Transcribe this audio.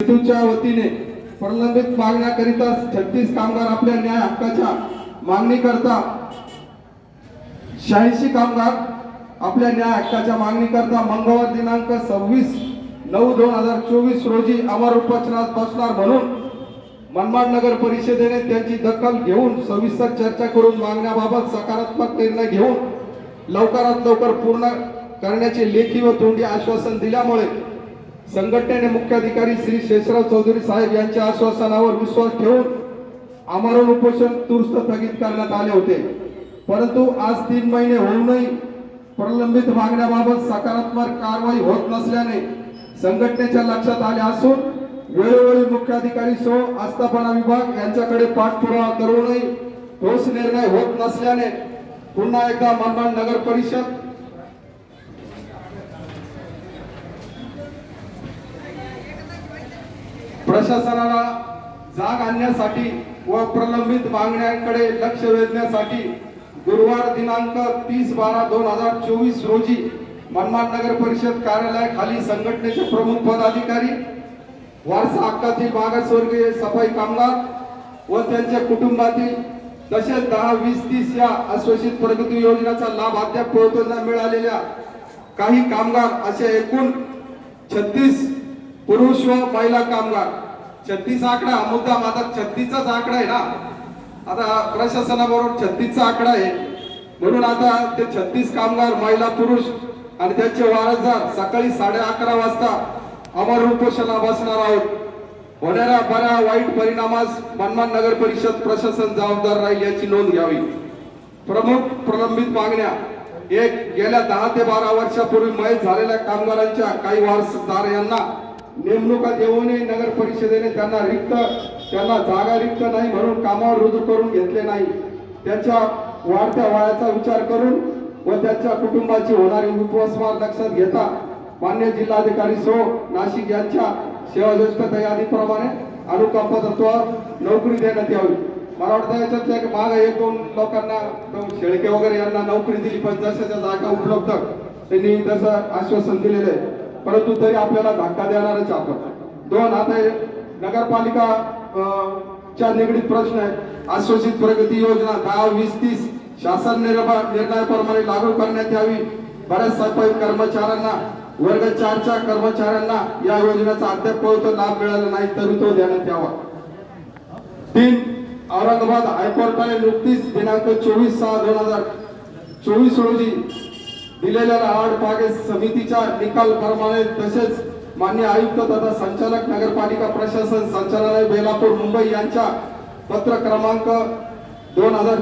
सेतूच्या वतीने प्रलंबित मागण्याकरिता छत्तीस कामगार आपल्या न्याय हक्काच्या मागणी करता शहाऐंशी कामगार आपल्या न्याय हक्काच्या मागणी करता मंगळवार दिनांक सव्वीस नऊ दोन हजार चोवीस रोजी अमर उपोषणात बसणार म्हणून मनमाड नगर परिषदेने त्यांची दखल घेऊन सविस्तर चर्चा करून मागण्याबाबत सकारात्मक निर्णय घेऊन लवकरात लवकर पूर्ण करण्याचे लेखी व तोंडी आश्वासन दिल्यामुळे संघटनेने मुख्याधिकारी श्री शेषराव चौधरी साहेब यांच्या आश्वासनावर विश्वास ठेवून आमरण उपोषण तुर्स्त स्थगित करण्यात आले होते. परंतु आज तीन महिने होऊनही प्रलंबित मागण्याबाबत सकारात्मक कारवाई होत नसल्याने संघटनेच्या लक्षात आले असून वेळोवेळी मुख्याधिकारी सो आस्थापना विभाग यांच्याकडे पाठपुरावा करूनही ठोस निर्णय होत नसल्याने पुन्हा एकदा मनमाड नगर परिषद प्रशासनाला जाग आणण्यासाठी व प्रलंबित मागण्यांकडे लक्ष वेधण्यासाठी गुरुवार दिनांक तीस बारा दोन हजार चोवीस रोजी मनमाड नगर परिषद कार्यालयाखाली संघटनेचे प्रमुख पदाधिकारी वारसा हक्कातील मागासवर्गीय सफाई कामगार व त्यांच्या कुटुंबातील तसेच दहा वीस तीस या आश्वासित प्रगती योजनेचा लाभ अद्याप पोहोचवण्यास मिळालेल्या काही कामगार असे एकूण छत्तीस पुरुष व महिला कामगार. छत्तीस आकडा हा मुद्दा माझा छत्तीसचाच आकडा आहे ना. आता प्रशासनाबरोबर छत्तीसचा आकडा आहे. म्हणून आता ते छत्तीस कामगार महिला पुरुष आणि त्यांचे वारसदार सकाळी साडे अकरा वाजता अमर उपोषणा बसणार आहोत. होणाऱ्या बऱ्या वाईट परिणामास मनमान नगर परिषद प्रशासन जबाबदार राहील याची नोंद घ्यावी. प्रमुख प्रलंबित मागण्या. एक गेल्या दहा ते बारा वर्षापूर्वी मयत झालेल्या कामगारांच्या काही वारसदार यांना नेमणुका देऊनही नगर परिषदेने त्यांना रिक्त त्यांना जागा रिक्त नाही म्हणून कामावर रुजू करून घेतले नाही. त्यांच्या वाढत्या वयाचा विचार करून व त्यांच्या कुटुंबाची होणारी उपवासमार लक्षात घेता मान्य जिल्हाधिकारी सो नाशिक यांच्या सेवा ज्येष्ठता यादीप्रमाणे अनुकंप तत्वावर नोकरी देण्यात यावी. मला वाटतं याच्यातल्या एक माग एक दोन लोकांना शेळके वगैरे यांना नोकरी दिली पण जशाच्या जागा उपलब्ध त्यांनी तसं आश्वासन दिलेलं आहे. परंतु तरी आपल्याला धक्का देणारच आपण. दोन आता नगरपालिका च्या निगडीत प्रश्न आहे. आश्वासित प्रगती योजना दहा वीस तीस शासन निर्मा- निर्णयाप्रमाणे लागू करण्यात यावी. बऱ्याच सफाई कर्मचाऱ्यांना वर्ग चारच्या कर्मचाऱ्यांना या योजनेचा अद्याप लाभ मिळाला नाही तरी तो देण्यात यावा. तीन औरंगाबाद हायकोर्टाने नुकतीच दिनांक चोवीस सहा दोन हजार चोवीस रोजी दिलेल्या आड पागे समितीच्या निकाल प्रमाणे तसेच मान्य आयुक्त तथा संचालक नगरपालिका प्रशासन संचालनालय बेलापूर मुंबई यांच्या पत्र क्रमांक दोन हजार